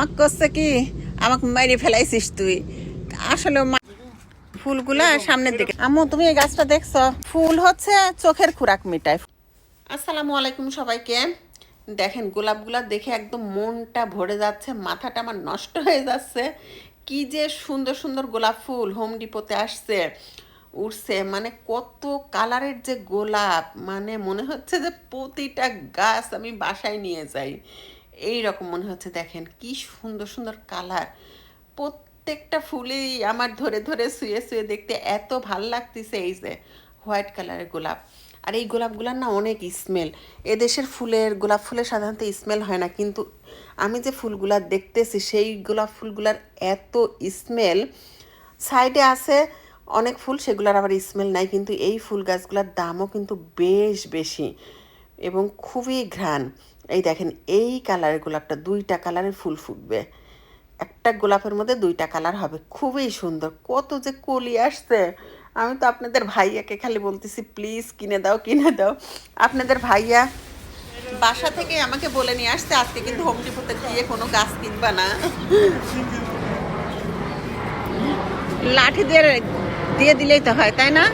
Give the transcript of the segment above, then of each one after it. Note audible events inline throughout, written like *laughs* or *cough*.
আমাকে করছে কি, আমাকে মেরে ফেলাইছিস তুই। আসলে ফুলগুলা সামনের দিকে। আম্মু, তুমি এই গাছটা দেখছ? ফুল হচ্ছে চোখের খুরাক মিটায়। আসসালামু আলাইকুম সবাইকে। দেখেন, গোলাপগুলা দেখে একদম মনটা ভরে যাচ্ছে, মাথাটা আমার নষ্ট হয়ে যাচ্ছে। কি যে সুন্দর সুন্দর গোলাপ ফুল হোম ডিপোতে আসছে উঠছে মানে কত কালারের যে গোলাপ মানে মনে হচ্ছে যে প্রতিটা গাছ আমি বাসায় নিয়ে যাই। এই রকম মনে হচ্ছে, দেখেন কি সুন্দর সুন্দর কালার প্রত্যেকটা ফুলেই আমার ধরে ধরে শুয়ে শুয়ে দেখতে এত ভালো লাগতেছে এই যে হোয়াইট কালারের গোলাপ। আর এই গোলাপগুলোর না অনেক স্মেল এদেশের ফুলের, গোলাপ ফুলের সাধারণত স্মেল হয় না, কিন্তু আমি যে ফুলগুলা দেখতেছি, সেই গোলাপ ফুলগুলার এত স্মেল সাইডে আছে অনেক ফুল, সেগুলোর আবার স্মেল নাই, কিন্তু এই ফুল গাছগুলার দামও কিন্তু বেশ বেশি এবং খুবই ঘ্রাণ। এই দেখেন, এই কালারের গোলাপটা দুইটা কালারের ফুল ফুটবে। একটা গোলাপের মধ্যে দুইটা কালার হবে। খুবই সুন্দর, কত যে কলি আসছে। আমি তো আপনাদের ভাইয়াকে খালি বলতেছি, প্লিজ কিনে দাও কিনে দাও। আপনাদের ভাইয়া বাসা থেকে আমাকে বলে নিয়ে আসছে, আজকে কিন্তু হোম ডিপোতে গিয়ে কোনো গাছ কিনবা না। লাঠি দিয়ে দিয়ে দিলেই তো হয়, তাই না?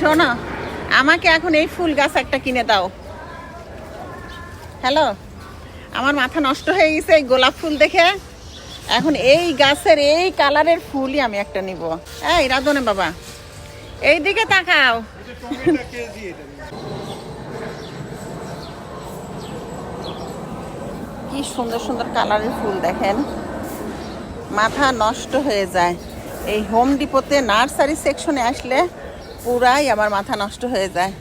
শোনো, আমাকে এখন এই ফুল গাছ একটা কিনে দাও। হ্যালো? আমার মাথা নষ্ট হয়ে গেছে, এই গোলাপ ফুল দেখে। এখন এই গাছের এই কালারের ফুলই আমি একটা নিব। এই রাধনে বাবা এই দিকে তাকাও। কি সুন্দর সুন্দর কালারের ফুল দেখেন। মাথা নষ্ট হয়ে যায়। এই হোম ডিপোতে নার্সারি সেকশনে আসলে পুরাই আমার মাথা নষ্ট হয়ে যায়।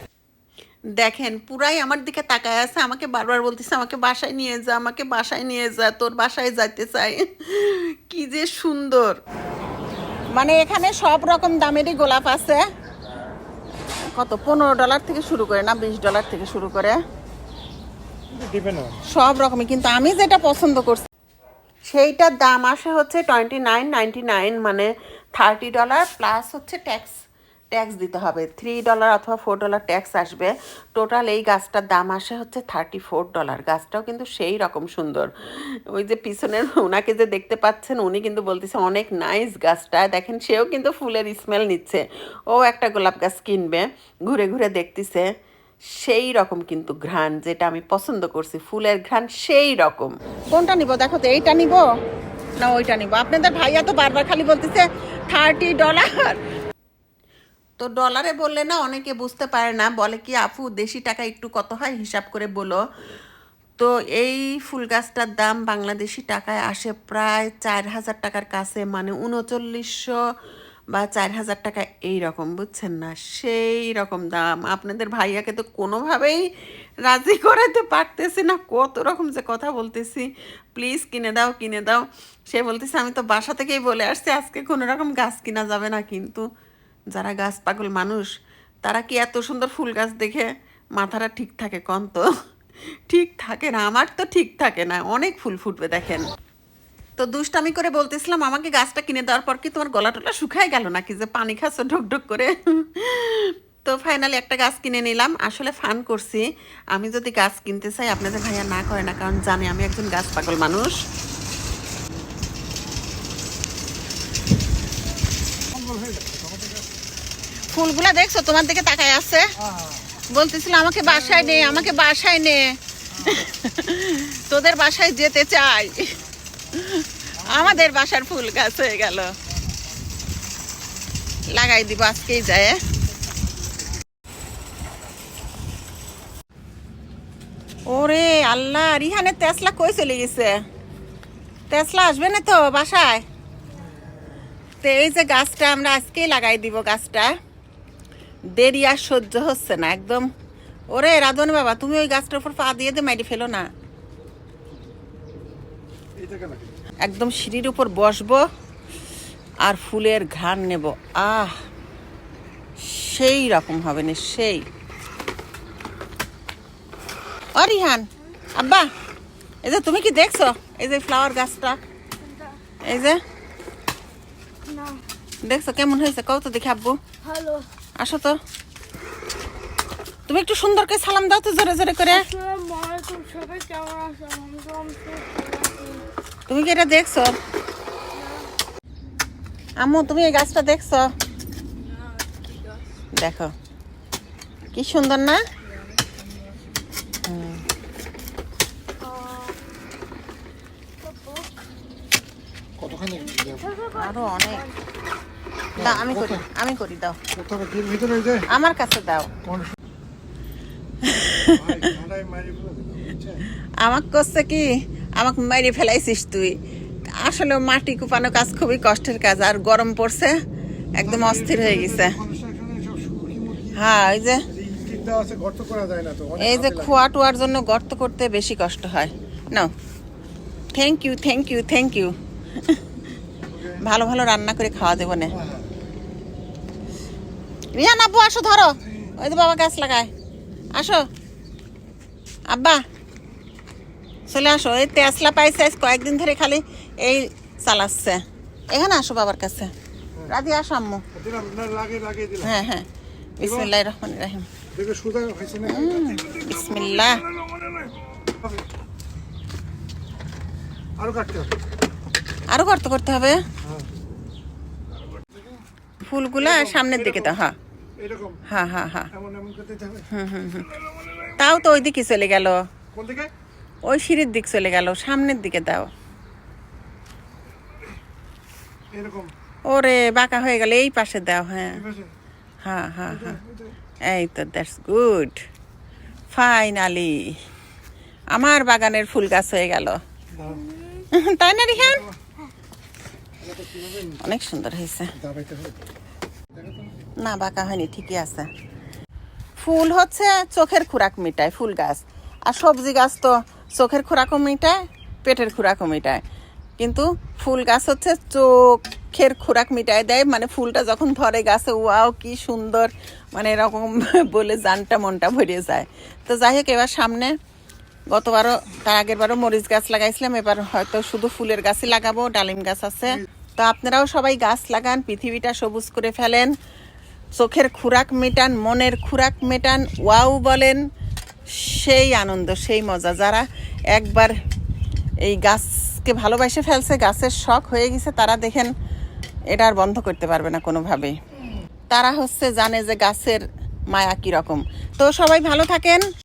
দেখেন পুরাই আমার দিকে তাকায় আছে আমাকে বারবার বলতেছে আমাকে বাসায় নিয়ে যা আমাকে বাসায় নিয়ে যা তোর বাসায় যাইতে চাই। কি যে সুন্দর। মানে এখানে সব রকম দামেরই গোলাপ আছে। কত? পনেরো ডলার থেকে শুরু করে না বিশ ডলার থেকে শুরু করে। সব রকমই কিন্তু আমি যেটা পছন্দ করছি সেইটার দাম আসে হচ্ছে টোয়েন্টি নাইন নাইনটি নাইন মানে থার্টি ডলার প্লাস হচ্ছে ট্যাক্স ট্যাক্স দিতে হবে। থ্রি ডলার অথবা ফোর ডলার ট্যাক্স আসবে। টোটাল এই গাছটার দাম আসে হচ্ছে থার্টি ফোর ডলার গাছটাও কিন্তু সেই রকম সুন্দর। ওই যে পিছনের ওনাকে যে দেখতে পাচ্ছেন, উনি কিন্তু বলতেছে, অনেক নাইস গাছটা। দেখেন, সেও কিন্তু ফুলের স্মেল নিচ্ছে। ও একটা গোলাপ গাছ কিনবে, ঘুরে ঘুরে দেখতেছে, সেই রকম কিন্তু ঘ্রাণ যেটা আমি পছন্দ করছি। ফুলের ঘ্রাণ সেই রকম। কোনটা নিব? দেখো তো, এইটা নিব? না, ওইটা নিব। আপনাদের ভাইয়া তো বারবার খালি বলতেছে থার্টি ডলার তো ডলারে বললে না, অনেকে বুঝতে পারে না। বলে কি, আপু, দেশি টাকা একটু কত হয়? হিসাব করে বলো। তো এই ফুল গাছটার দাম বাংলাদেশি টাকায় আসে প্রায় চার হাজার টাকার কাছে মানে উনচল্লিশশো বা চার হাজার টাকা এই রকম বুঝছেন না? সেই রকম দাম। আপনাদের ভাইয়াকে তো কোনোভাবেই রাজি করাতে পারতেছি না। কত রকম যে কথা বলতেছি। প্লিজ কিনে দাও কিনে দাও। সে বলতেছে, আমি তো বাসা থেকেই বলে আসছি, আজকে কোনো রকম গাছ কিনা যাবে না কিন্তু। যারা গাছ পাগল মানুষ, তারা কি এত সুন্দর ফুল গাছ দেখে মাথাটা ঠিক থাকে কন তো? ঠিক থাকে না, আমার তো ঠিক থাকে না, অনেক ফুল ফুটবে দেখেন। তো দুষ্টামি করে বলতেছিলাম, আমাকে গাছটা কিনে দেওয়ার পর কি তোমার গলা টলা শুকায় গেল নাকি? যে পানি খাচ্ছ ঢুক ঢুক করে? তো ফাইনালি একটা গাছ কিনে নিলাম। আসলে ফান করছি। আমি যদি গাছ কিনতে চাই, আপনাদের ভাইয়া না করে না, কারণ জানে আমি একজন গাছ পাগল মানুষ। ফুলগুলা দেখছ? তোমার দিকে তাকায় আছে। বলতেছিল, আমাকে বাসায় নে, আমাকে বাসায় নে। তোদের বাসায় যেতে চাই। আমাদের বাসার ফুল গাছ হয়ে গেল। লাগাই দিব আজকেই যায়। ওরে আল্লাহ রিহানের তেসলা কই চলে গেছে? তেসলা আসবে না তো বাসায়? তো এই যে গাছটা, আমরা আজকেই লাগাই দিব গাছটা। দেরি আর সহ্য হচ্ছে না একদম। ওরে রাধন বাবা তুমি ওই গাছটার উপর পা দিয়ে দিয়ে মাইরি ফেলো না। একদম সিঁড়ির উপর বসবো আর ফুলের ঘ্রাণ নেব। আহ সেই রকম হবে না সেই। অরিহান আব্বা এই যে তুমি কি দেখছ? এই যে ফ্লাওয়ার গাছটা। এই যে। দেখছ কেমন হয়েছে? কত দেখে আব্বু। ভালো। আসো তো। তুমি একটু সুন্দর করে সালাম দাও তো জোরে জোরে করে। তুমি কি এটা দেখছ? আম্মু তুমি এই গাছটা দেখছ? দেখো। কি সুন্দর না? কতখানি? আরও অনেক। দাও আমি করি আমি করি দাও। ভিতরে যে। আমার কাছে দাও। *laughs* আমাকে করছে কি আমাকে মেরে ফেলাইছিস তুই। আসলে মাটি কুপানো কাজ খুবই কষ্টের কাজ আর গরম পড়ছে একদম অস্থির হয়ে গেছে। হ্যাঁ ওই যে এই যে খোয়া টোয়ার জন্য গর্ত করতে বেশি কষ্ট হয়। নাও। Thank you thank you thank you ভালো ভালো রান্না করে খাওয়া দেবো না। রিয়ান আব্বু আসো ধরো। ওই তো বাবা গাছ লাগায়। আসো। আব্বা চলে আসো। এই তেসলা পাইছে আজ কয়েকদিন ধরে খালি এই চালাচ্ছে। এখানে আসো বাবার কাছে। রাধি আসো আম্মু। হ্যাঁ হ্যাঁ। বিসমিল্লাহ রহমান রাহিম। বিসমিল্লাহ। আরও গর্ত করতে হবে। হ্যাঁ। ফুলগুলা সামনের দিকে দাও হ্যাঁ। এরকম? হ্যাঁ হ্যাঁ হ্যাঁ এমন এমন করতে দিতে হুম হুম হুম। তাও তো ওই দিকে চলে গেল। কোন দিকে? ওই সিঁড়ির দিক চলে গেল সামনের দিকে দাও। এরকম? ওরে বাঁকা হয়ে গেল এই পাশে দাও হ্যাঁ। হ্যাঁ হ্যাঁ হ্যাঁ এই তো দ্যাটস গুড ফাইনালি আমার বাগানের ফুল গাছ হয়ে গেল। তাই না রিহান? অনেক সুন্দর হয়েছে। না, বাঁকা হয়নি, ঠিকই আছে। ফুল হচ্ছে চোখের খোরাক মিটায়, ফুল গাছ। আর সবজি গাছ তো চোখের খোরাকও মিটায়, পেটের খোরাকও মিটায়। কিন্তু ফুল গাছ হচ্ছে চোখের খোরাক মিটায় দেয় মানে ফুলটা যখন ধরে গাছে, ওয়াও, কি সুন্দর মানে এরকম *laughs* বলে জানটা মনটা ভরে যায়। তো যাই হোক, এবার সামনে গতবারও, তার আগের বারও মরিচ গাছ লাগাইছিলাম, এবার হয়তো শুধু ফুলের গাছই লাগাবো, ডালিম গাছ আছে। তো আপনারাও সবাই গাছ লাগান, পৃথিবীটা সবুজ করে ফেলেন। চোখের খুরাক মেটান, মনের খুরাক মেটান, ওয়াও বলেন, সেই আনন্দ, সেই মজা। যারা একবার এই গাছকে ভালোবাসে ফেলছে, গাছের শখ হয়ে গেছে, তারা দেখেন এটা আর বন্ধ করতে পারবে না কোনোভাবেই। তারা হচ্ছে জানে যে গাছের মায়া কীরকম। তো সবাই ভালো থাকেন।